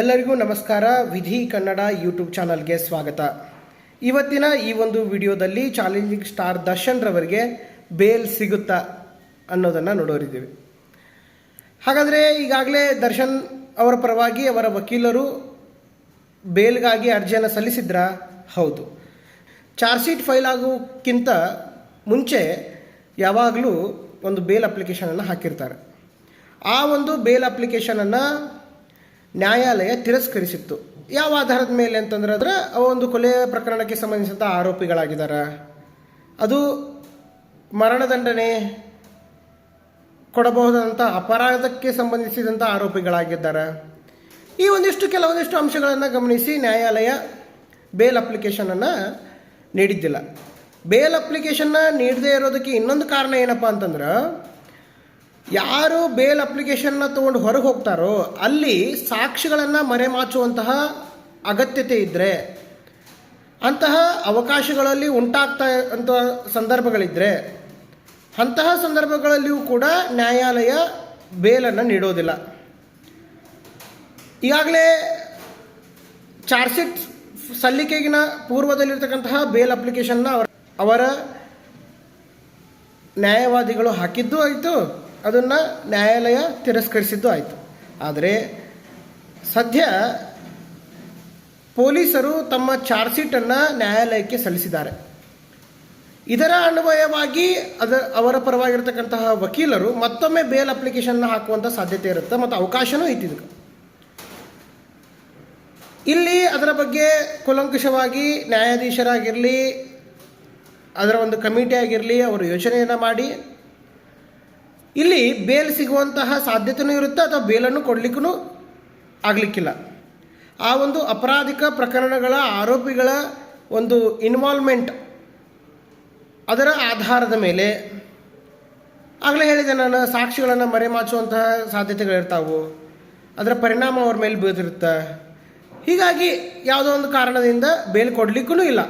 ಎಲ್ಲರಿಗೂ ನಮಸ್ಕಾರ. ವಿಧಿ ಕನ್ನಡ ಯೂಟ್ಯೂಬ್ ಚಾನಲ್ಗೆ ಸ್ವಾಗತ. ಇವತ್ತಿನ ಈ ಒಂದು ವಿಡಿಯೋದಲ್ಲಿ ಚಾಲೆಂಜಿಂಗ್ ಸ್ಟಾರ್ ದರ್ಶನ್ ರವರಿಗೆ ಬೇಲ್ ಸಿಗುತ್ತಾ ಅನ್ನೋದನ್ನು ನೋಡೋರಿದ್ದೀವಿ. ಹಾಗಾದರೆ ಈಗಾಗಲೇ ದರ್ಶನ್ ಅವರ ಪರವಾಗಿ ಅವರ ವಕೀಲರು ಬೇಲ್ಗಾಗಿ ಅರ್ಜಿಯನ್ನು ಸಲ್ಲಿಸಿದ್ರಾ? ಹೌದು. ಚಾರ್ಜ್ ಶೀಟ್ ಫೈಲ್ ಆಗೋಕ್ಕಿಂತ ಮುಂಚೆ ಯಾವಾಗಲೂ ಒಂದು ಬೇಲ್ ಅಪ್ಲಿಕೇಶನನ್ನು ಹಾಕಿರ್ತಾರೆ. ಆ ಒಂದು ಬೇಲ್ ಅಪ್ಲಿಕೇಶನನ್ನು ನ್ಯಾಯಾಲಯ ತಿರಸ್ಕರಿಸಿತ್ತು. ಯಾವ ಆಧಾರದ ಮೇಲೆ ಅಂತಂದ್ರೆ ಅದರ ಒಂದು ಕೊಲೆ ಪ್ರಕರಣಕ್ಕೆ ಸಂಬಂಧಿಸಿದಂಥ ಆರೋಪಿಗಳಾಗಿದ್ದಾರೆ. ಅದು ಮರಣದಂಡನೆ ಕೊಡಬಹುದಾದಂಥ ಅಪರಾಧಕ್ಕೆ ಸಂಬಂಧಿಸಿದಂಥ ಆರೋಪಿಗಳಾಗಿದ್ದಾರೆ. ಈ ಒಂದಿಷ್ಟು ಕೆಲವೊಂದಿಷ್ಟು ಅಂಶಗಳನ್ನು ಗಮನಿಸಿ ನ್ಯಾಯಾಲಯ ಬೇಲ್ ಅಪ್ಲಿಕೇಶನನ್ನು ನೀಡಿದ್ದಿಲ್ಲ. ಬೇಲ್ ಅಪ್ಲಿಕೇಶನ್ನ ನೀಡದೇ ಇರೋದಕ್ಕೆ ಇನ್ನೊಂದು ಕಾರಣ ಏನಪ್ಪ ಅಂತಂದ್ರೆ ಯಾರು ಬೇಲ್ ಅಪ್ಲಿಕೇಶನ್ನ ತಗೊಂಡು ಹೊರಗೆ ಹೋಗ್ತಾರೋ ಅಲ್ಲಿ ಸಾಕ್ಷಿಗಳನ್ನು ಮರೆಮಾಚುವಂತಹ ಅಗತ್ಯತೆ ಇದ್ದರೆ ಅಂತಹ ಅವಕಾಶಗಳಲ್ಲಿ ಉಂಟಾಗ್ತಾ ಅಂತ ಸಂದರ್ಭಗಳಿದ್ದರೆ ಅಂತಹ ಸಂದರ್ಭಗಳಲ್ಲಿಯೂ ಕೂಡ ನ್ಯಾಯಾಲಯ ಬೇಲನ್ನು ನೀಡೋದಿಲ್ಲ. ಈಗಾಗಲೇ ಚಾರ್ಜ್ಶೀಟ್ ಸಲ್ಲಿಕೆಗಿನ ಪೂರ್ವದಲ್ಲಿರ್ತಕ್ಕಂತಹ ಬೇಲ್ ಅಪ್ಲಿಕೇಶನ್ನ ಅವರ ಅವರ ನ್ಯಾಯವಾದಿಗಳು ಹಾಕಿದ್ದು ಆಯಿತು. ಅದನ್ನು ನ್ಯಾಯಾಲಯ ತಿರಸ್ಕರಿಸಿದ್ದು ಆಯಿತು. ಆದರೆ ಸದ್ಯ ಪೊಲೀಸರು ತಮ್ಮ ಚಾರ್ಜ್ ಶೀಟನ್ನು ನ್ಯಾಯಾಲಯಕ್ಕೆ ಸಲ್ಲಿಸಿದ್ದಾರೆ. ಇದರ ಅನ್ವಯವಾಗಿ ಅದ ಅವರ ಪರವಾಗಿರ್ತಕ್ಕಂತಹ ವಕೀಲರು ಮತ್ತೊಮ್ಮೆ ಬೇಲ್ ಅಪ್ಲಿಕೇಶನ್ನ ಹಾಕುವಂಥ ಸಾಧ್ಯತೆ ಇರುತ್ತೆ ಮತ್ತು ಅವಕಾಶನೂ ಐತಿ ಇಲ್ಲಿ ಅದರ ಬಗ್ಗೆ ಕೂಲಂಕುಷವಾಗಿ ನ್ಯಾಯಾಧೀಶರಾಗಿರಲಿ, ಅದರ ಒಂದು ಕಮಿಟಿ ಆಗಿರಲಿ, ಅವರು ಯೋಚನೆಯನ್ನು ಮಾಡಿ ಇಲ್ಲಿ ಬೇಲ್ ಸಿಗುವಂತಹ ಸಾಧ್ಯತೆಯೂ ಇರುತ್ತೆ ಅಥವಾ ಬೇಲನ್ನು ಕೊಡಲಿಕ್ಕೂ ಆಗಲಿಕ್ಕಿಲ್ಲ. ಆ ಒಂದು ಅಪರಾಧಿಕ ಪ್ರಕರಣಗಳ ಆರೋಪಿಗಳ ಒಂದು ಇನ್ವಾಲ್ವ್ಮೆಂಟ್ ಅದರ ಆಧಾರದ ಮೇಲೆ ಆಗಲೇ ಹೇಳಿದೆ ನಾನು, ಸಾಕ್ಷಿಗಳನ್ನು ಮರೆಮಾಚುವಂತಹ ಸಾಧ್ಯತೆಗಳಿರ್ತಾವೆ. ಅದರ ಪರಿಣಾಮ ಅವ್ರ ಮೇಲೆ ಬೀಳ್ತಿರುತ್ತೆ. ಹೀಗಾಗಿ ಯಾವುದೋ ಒಂದು ಕಾರಣದಿಂದ ಬೇಲ್ ಕೊಡಲಿಕ್ಕೂ ಇಲ್ಲ.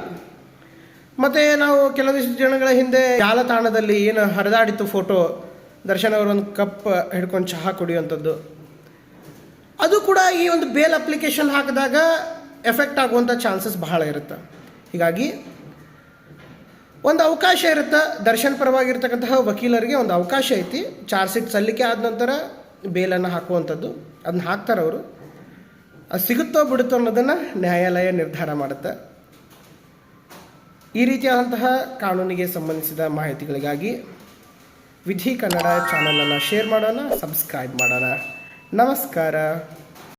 ಮತ್ತು ನಾವು ಕೆಲವಿಷ್ಟು ಜನಗಳ ಹಿಂದೆ ಜಾಲತಾಣದಲ್ಲಿ ಏನು ಹರಿದಾಡಿತ್ತು ಫೋಟೋ ದರ್ಶನ್ ಅವರು ಒಂದು ಕಪ್ ಹಿಡ್ಕೊಂಡು ಚಹಾ ಕುಡಿಯುವಂಥದ್ದು. ಅದು ಕೂಡ ಈ ಒಂದು ಬೇಲ್ ಅಪ್ಲಿಕೇಶನ್ ಹಾಕಿದಾಗ ಎಫೆಕ್ಟ್ ಆಗುವಂಥ ಚಾನ್ಸಸ್ ಬಹಳ ಇರುತ್ತೆ. ಹೀಗಾಗಿ ಒಂದು ಅವಕಾಶ ಇರುತ್ತೆ. ದರ್ಶನ್ ಪರವಾಗಿರ್ತಕ್ಕಂತಹ ವಕೀಲರಿಗೆ ಒಂದು ಅವಕಾಶ ಐತಿ. ಚಾರ್ಜ್ ಶೀಟ್ ಸಲ್ಲಿಕೆ ಆದ ನಂತರ ಬೇಲನ್ನು ಹಾಕುವಂಥದ್ದು. ಅದನ್ನ ಹಾಕ್ತಾರೆ ಅವರು. ಅದು ಸಿಗುತ್ತೋ ಬಿಡುತ್ತೋ ಅನ್ನೋದನ್ನು ನ್ಯಾಯಾಲಯ ನಿರ್ಧಾರ ಮಾಡುತ್ತೆ. ಈ ರೀತಿಯಾದಂತಹ ಕಾನೂನಿಗೆ ಸಂಬಂಧಿಸಿದ ಮಾಹಿತಿಗಳಿಗಾಗಿ ವಿಧಿ ಕನ್ನಡ ಚಾನಲನ್ನು ಶೇರ್ ಮಾಡೋಣ ಸಬ್ಸ್ಕ್ರೈಬ್ ಮಾಡೋಣ. ನಮಸ್ಕಾರ.